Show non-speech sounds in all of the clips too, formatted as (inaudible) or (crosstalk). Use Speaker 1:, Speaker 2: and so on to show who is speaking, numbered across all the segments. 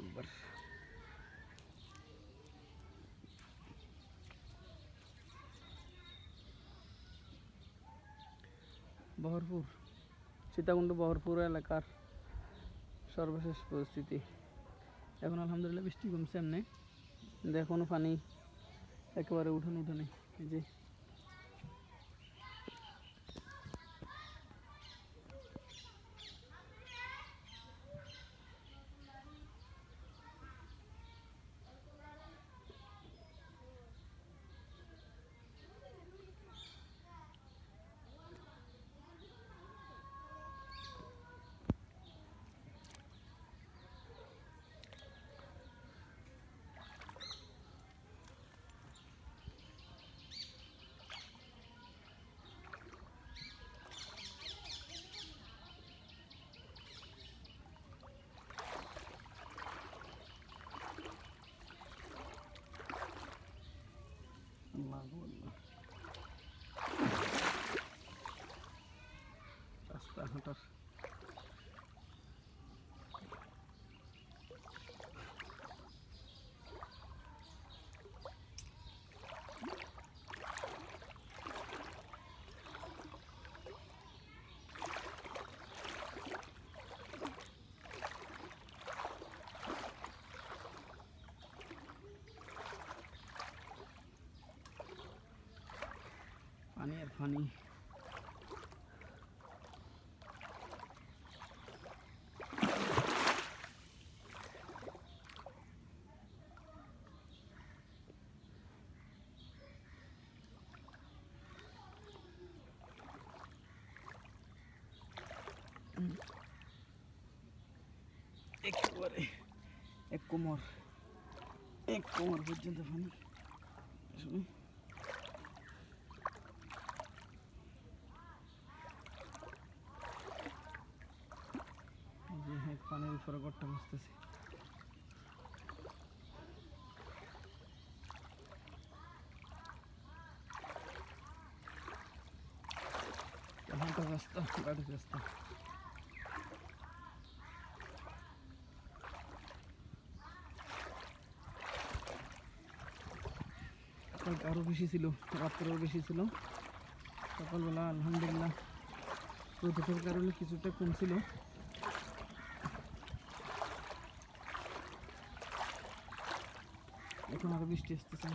Speaker 1: আকবার বহরপুর, সীতাকুণ্ড বহরপুর এলাকার সর্বশেষ পরিস্থিতি। এখন আলহামদুলিল্লাহ বৃষ্টি কমছে এমনি। কিন্তু এখনও পানি, একেবারে উঠান উঠানে। এই যে আল্লাহ আল্লাহ রাস্তা হাঁটার পানি আর পানি। একেবারে এক কোমর এক কোমর পর্যন্ত পানি। আসলে পানির উপরে গড়টা বসতেছে। রাস্তা গাড়ির রাস্তা। আরও বেশি ছিল, রাত্রেও বেশি ছিল। সকালবেলা আলহামদুলিল্লাহ রোদের কারণে কিছুটা কমছিল। এখন আরও বৃষ্টি আসতেছে।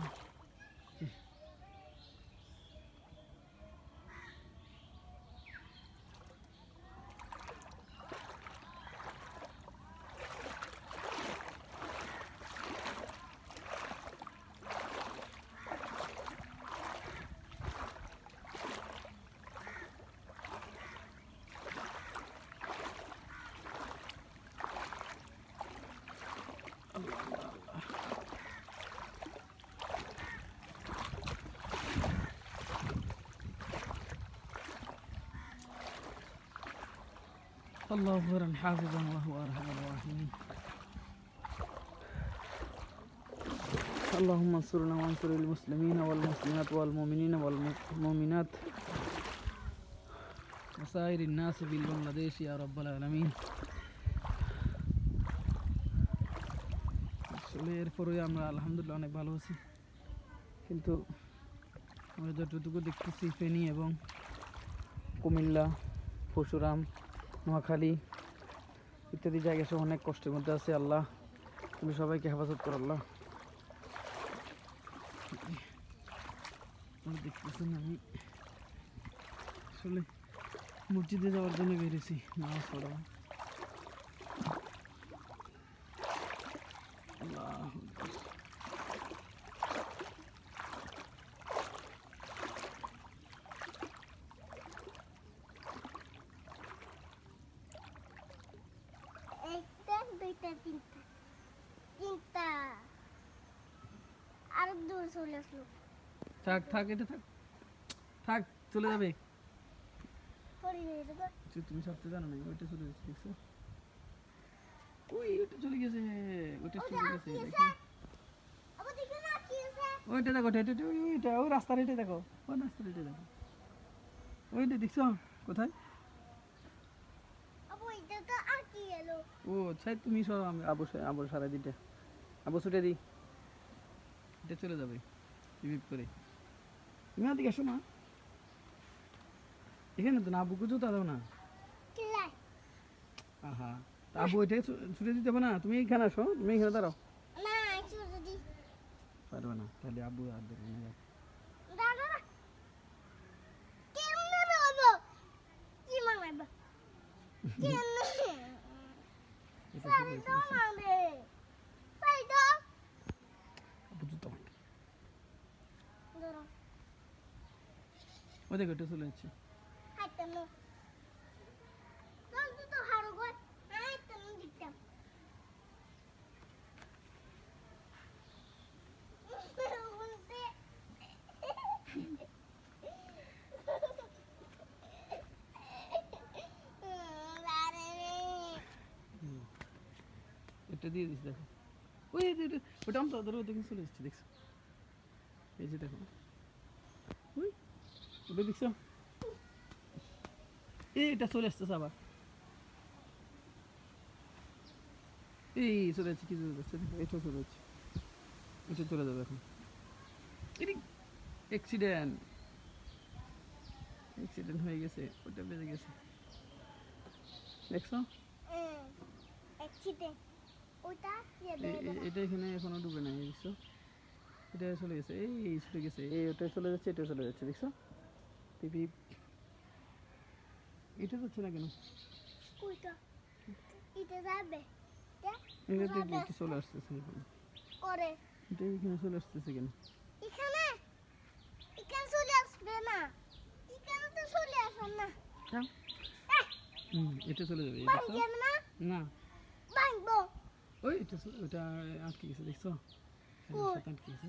Speaker 1: না জি। الله خيرا حافظا وهو ارحم الراحمين اللهم انصرنا وانصر المسلمين والمسلمات والمؤمنين والمؤمنات وسائر الناس في بنغلاديش يا رب العالمين আসলে এরপরে আমরা আলহামদুলিল্লাহ অনেক ভালো আছি কিন্তু আমরা যতটুকু দেখতেছি ফেনী এবং কুমিল্লা পরশুরাম নোয়াখালী ইত্যাদি জায়গায় সব অনেক কষ্টের মধ্যে আছে, আল্লাহ। তুমি সবাইকে হেফাজত কর, আল্লাহ। দেখতেছেন আমি। আসলে মসজিদে যাওয়ার জন্য বেরিয়েছি, নামাজ পড়াবো আল্লাহ আকবার।
Speaker 2: একটা দুইটা তিনটা তিনটা আর দূর চলে আসলো।
Speaker 1: থাক থাক এটা থাক। থাক চলে যাবে। তুমি সবচেয়ে জানো না ওইটা চলে গেছে দেখছ? ওই চলে গেছে চলে গেছে ওইটা দেখো ওইটা ওইটা ওই রাস্তার এটা দেখো ওই রাস্তার এটা দেখো। ওইটা দেখছ কোথায়?
Speaker 2: এটা
Speaker 1: ও ছাই তুমি সব আবু আবু সারা দিটা আবু ছুটে দিই এটা চলে যাবে রিভিভ করে। তুমি আদিকে আসো মা। এখানে তো না আবুকে জুতা দাও না। আহা তা আবু এটা ছু- ছুটে দিতে হবে না। তুমি এখানে আসো তুমি এখানে দাঁড়াও।
Speaker 2: না
Speaker 1: পারবে না তাহলে আবু আর দেবে না
Speaker 2: কেমনে (laughs) রবো কি মারবে কেমনে
Speaker 1: এটা
Speaker 2: সারি
Speaker 1: চলে
Speaker 2: তো
Speaker 1: এসেছে।
Speaker 2: মারবে সারি তো
Speaker 1: আবু জুতা মারবে।
Speaker 2: ধরো
Speaker 1: ওই দেখো এটা চলে যাচ্ছে। এটা দিয়ে দিস দেখো। ওই ওটা আমি তো চলে এসেছি দেখছ? এই যে দেখো। ওটা দেখছ এই এটা চলে আসতেছে আবার। এই চলে যাচ্ছে কি চলে যাচ্ছে? এটা চলে যাচ্ছে। এটা চলে যাবে এখন। অ্যাক্সিডেন্ট অ্যাক্সিডেন্ট হয়ে গেছে ওটা বেজে গেছে। দেখছ? এটা এখানে এখনও ডুবে নাই দেখছ? এটা চলে গেছে এই এই চলে গেছে। এই ওটা চলে যাচ্ছে এটা চলে যাচ্ছে দেখছ? টিপি এটা যাচ্ছে না কেন?
Speaker 2: ওইটা। এটা যাবে।
Speaker 1: এটা দেখবি এটা চলে আসতেছে
Speaker 2: করে
Speaker 1: এটা এখানে চলে আসতেছে কেন?
Speaker 2: এখানে? এখানে চলে আসবে না। এখানে তো চলে আসবে না।
Speaker 1: হ্যাঁ। হুম এটা চলে যাবে। এই
Speaker 2: না? ভাঙবো
Speaker 1: ওই এটা ওটা আটকে গেছে দেখছ? আটকে গেছে।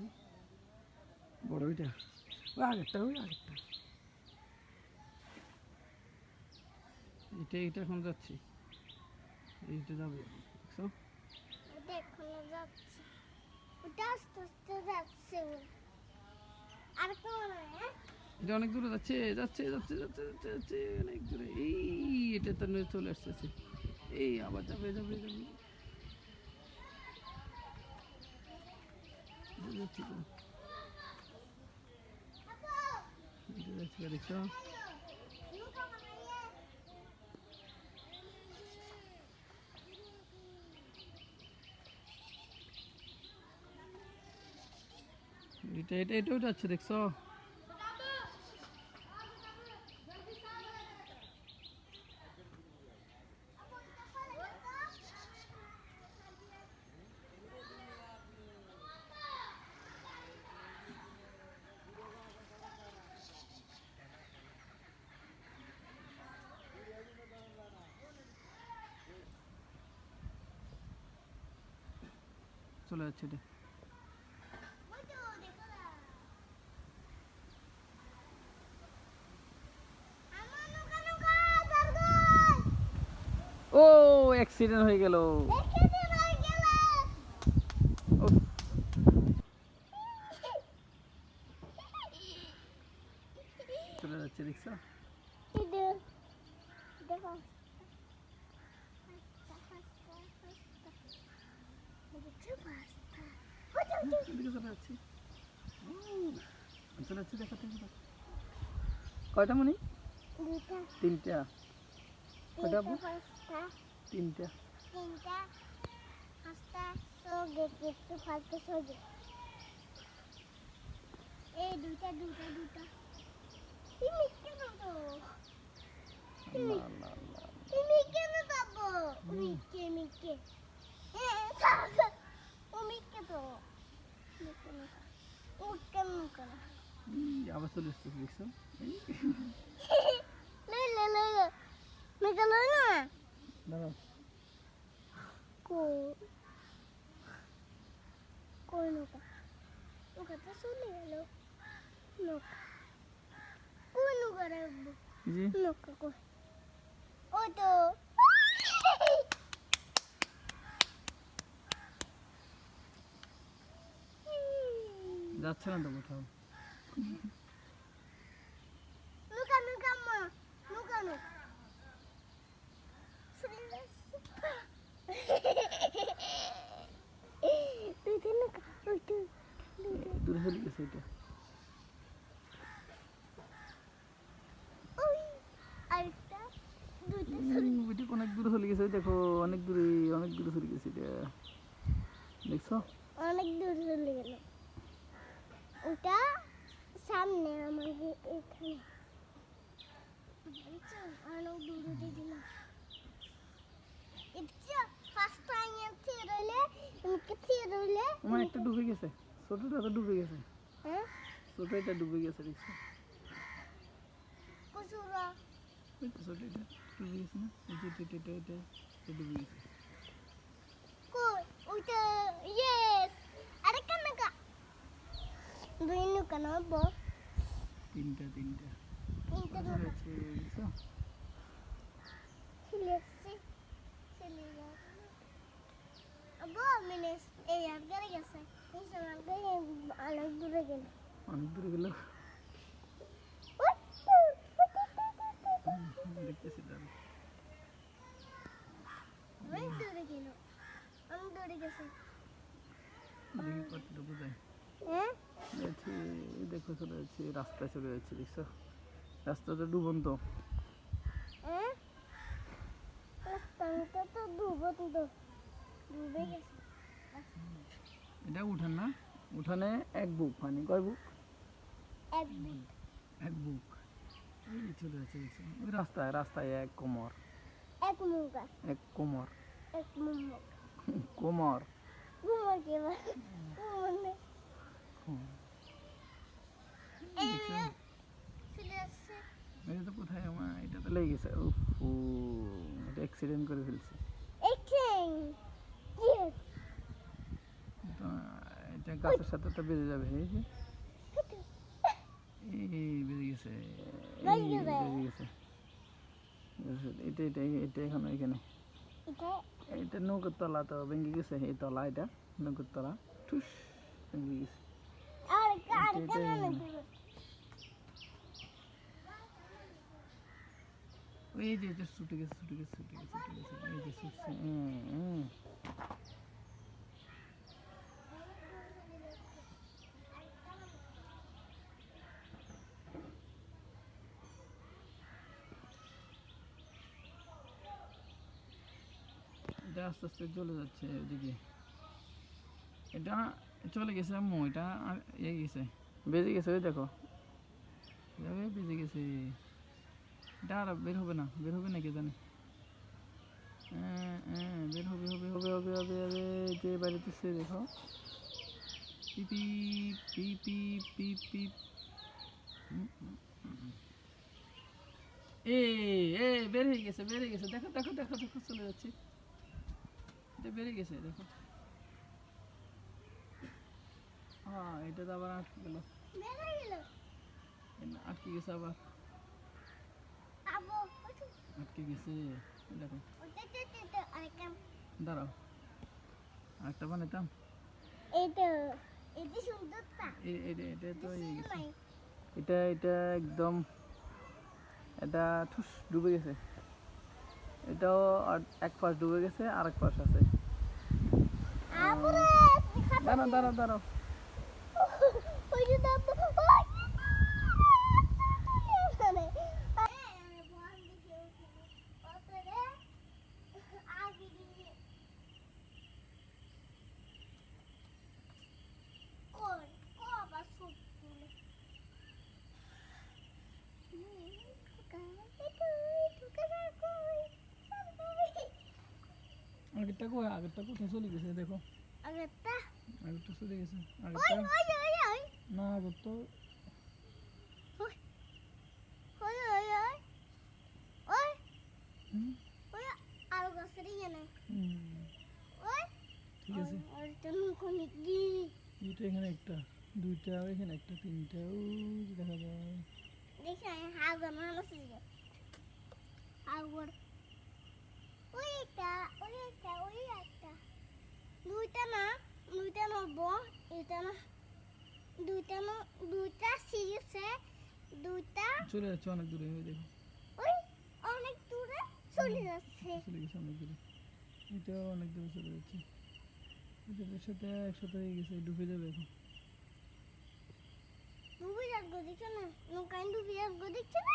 Speaker 1: বড় ওইটা। ওই আগেরটা ওই আগেরটা। এটা এটা এখন যাচ্ছি। এইটা যাবে। দেখছ?
Speaker 2: ওটা এখনও যাচ্ছে। ওটা আস্তে আস্তে যাচ্ছে। আর
Speaker 1: এটা অনেক দূরে যাচ্ছে যাচ্ছে যাচ্ছে যাচ্ছে যাচ্ছে যাচ্ছে অনেক দূরে। এই এটা তো চলে আসতেছে। এই আবার যাবে যাবে যাবে। যাচ্ছে গা, দেখছ? এটা এটা এটাও যাচ্ছে দেখছ চলে যাচ্ছে এটা ও অ্যাক্সিডেন্ট হয়ে গেল। চলে যাচ্ছে দেখছ। কয়টা মনি তিনটা। কয়টা? তিনটা।
Speaker 2: তিনটা পাঁচটা সগে একটু ফালতু সগে এই দুইটা দুইটা দুইটা। তুমি কেন তো তুমি কেন যাব মিকে মিকে ও মিকে তো। ও কেমন করে
Speaker 1: আবার চলে আসতেছে দেখছ?
Speaker 2: লই লই লই লই মিকে লই না
Speaker 1: দাঁড়াও
Speaker 2: কো কই নৌকা নৌকা তো চলে গেল নৌকা কই নৌকা রাখব
Speaker 1: জি
Speaker 2: নৌকা কই ওই তো
Speaker 1: যাচ্ছে না তো কোথাও
Speaker 2: নৌকা নৌকা মা নৌকা নৌকা চলে যাচ্ছে
Speaker 1: চলে গেছে এটা
Speaker 2: ওই আরেকটা দুইটা
Speaker 1: উম, ওইটা অনেক দূরে চলে গেছে দেখো অনেক দূরে অনেক দূরে চলে গেছে এটা। দেখছ?
Speaker 2: অনেক দূর চলে গেল। ওটা সামনে আমাদের এখানে। অনেক দূরে
Speaker 1: আমার একটা ডুবে গেছে। ছোটটা তো ডুবে গেছে।
Speaker 2: হ্যাঁ?
Speaker 1: ছোট ডুবে গেছে দেখছ?
Speaker 2: কুসুরা
Speaker 1: ছোট এটা ডুবে গেছে না এটা এটা
Speaker 2: আরে দুই নুকা
Speaker 1: তিনটা তিনটা
Speaker 2: তিনটা
Speaker 1: চলে
Speaker 2: ছেলে মিনিস এই আর গেলে গেছে সময় গেলে অনেক দূরে গেল
Speaker 1: অনেক দূরে গেল দেখতেছি
Speaker 2: অনেক দূরে গেল অনেক দূরে গেছে।
Speaker 1: দেখি কতটুকু যায় যাচ্ছে এই দেখো চলে যাচ্ছে রাস্তায় চলে যাচ্ছে দেখছ? রাস্তাটা ডুবন্ত। এটা উঠান না। উঠানে এক বুক পানি কয় বুক?
Speaker 2: এক বুক।
Speaker 1: এক বুক। চলে যাচ্ছে ওই রাস্তায় রাস্তায় এক কোমর।
Speaker 2: এক মুগা।
Speaker 1: এক কোমর।
Speaker 2: এক মুমুক
Speaker 1: কোমর।
Speaker 2: ঘুমো কে নে
Speaker 1: এটা তো কোথায় আমার? এটা তো লেগে গেছে। উফ এটা অ্যাক্সিডেন্ট করে ফেলছে। এটা গাছের সাথে তো বেজে যাবে এই যে এই বেজে গেছে এই
Speaker 2: বেজে গেছে।
Speaker 1: বেজে গেছে এটা এটা এটা এখানে এখানে
Speaker 2: এটা
Speaker 1: নৌকোর তলা তো ভেঙে গেছে এই তলা এটা নৌকোর তলা ঠুস ভেঙে গেছে ওই যে ছুটে গেছে ছুটে গেছে ছুটে গেছে ছুটে গেছে এই যে ছুটছে হুম, হুম। আস্তে আস্তে চলে যাচ্ছে ওইদিকে এটা চলে গেছে আম্মু এটা ইয়ে গেছে। বেজে গেছে ওই দেখো। বেজে গেছে। এটা আর বের হবে না বের হবে না কে জানে। হ্যাঁ, হ্যাঁ, বের হবে হবে হবে হবে হবে হবে যে বাড়িতেছে দেখো। পিপি পিপি পিপি এ এ বের হয়ে গেছে বের হয়ে গেছে। দেখো দেখো দেখো দেখো চলে যাচ্ছে। এটা বেড়ে গেছে দেখো। হ্যাঁ এটা তো আবার আটকে গেল। আটকে গেছে আবার।
Speaker 2: আবো
Speaker 1: আটকে গেছে দেখো। দাঁড়াও আরেকটা বানাইতাম।
Speaker 2: তো এটা
Speaker 1: এটা একদম এটা ঠুস ডুবে গেছে। এটাও এক পাশ ডুবে গেছে আর এক পাশ আছে।
Speaker 2: দাঁড়ান
Speaker 1: দাঁড়াও দাঁড়াও দাঁড়াও
Speaker 2: ওই যে দাম
Speaker 1: আগেরটা কই? আগেরটা কোথায় চলে গেছে? দেখো।
Speaker 2: আগেরটা?
Speaker 1: আগেরটা চলে গেছে। আগেরটা?
Speaker 2: ওই ওই ওই
Speaker 1: না
Speaker 2: ওই ওই ওই ওই। ওই আরও নাই ওই
Speaker 1: ঠিক আছে।
Speaker 2: আর তো নুকনি কি?
Speaker 1: এটা এখানে একটা দুইটা এখানে একটা তিনটা। ও দেখা যায়।
Speaker 2: দেখি হাগর মানুষ হাগর ওই একটা ওই একটা। দুইটা না দুইটা নব এটা না। দুইটা না দুইটা সিরিয়াসে দুইটা
Speaker 1: চলে যাচ্ছে অনেক দূরে ওই দেখো।
Speaker 2: ওই অনেক দূরে চলে যাচ্ছে।
Speaker 1: চলে গেছে অনেক দূরে। এটাও অনেক দূরে চলে যাচ্ছে। এটার সাথে একসাথে হয়ে গেছে ডুবে যাবে এখন।
Speaker 2: ডুবে যাব দেখছ না? নৌকায় ডুবে যাব দেখছ না?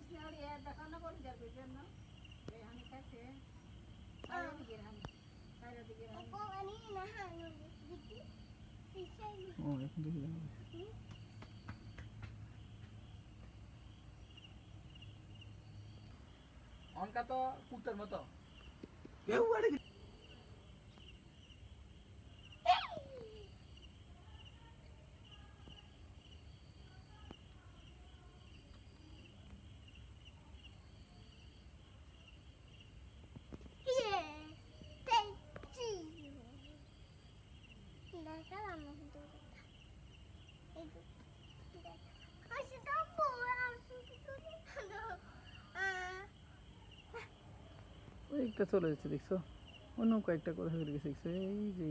Speaker 2: ও
Speaker 1: এখন দেখি দেখা অনকা তো কুত্তার মতো কেউ আরে
Speaker 2: তেচি দেখা আমরা কিন্তু এই তো আসে তো বড় আসে কিছু আ
Speaker 1: ওই একটা চলে যাচ্ছে দেখছ? অন্য কয়েকটা কথা গেছে দেখছ? এই যে।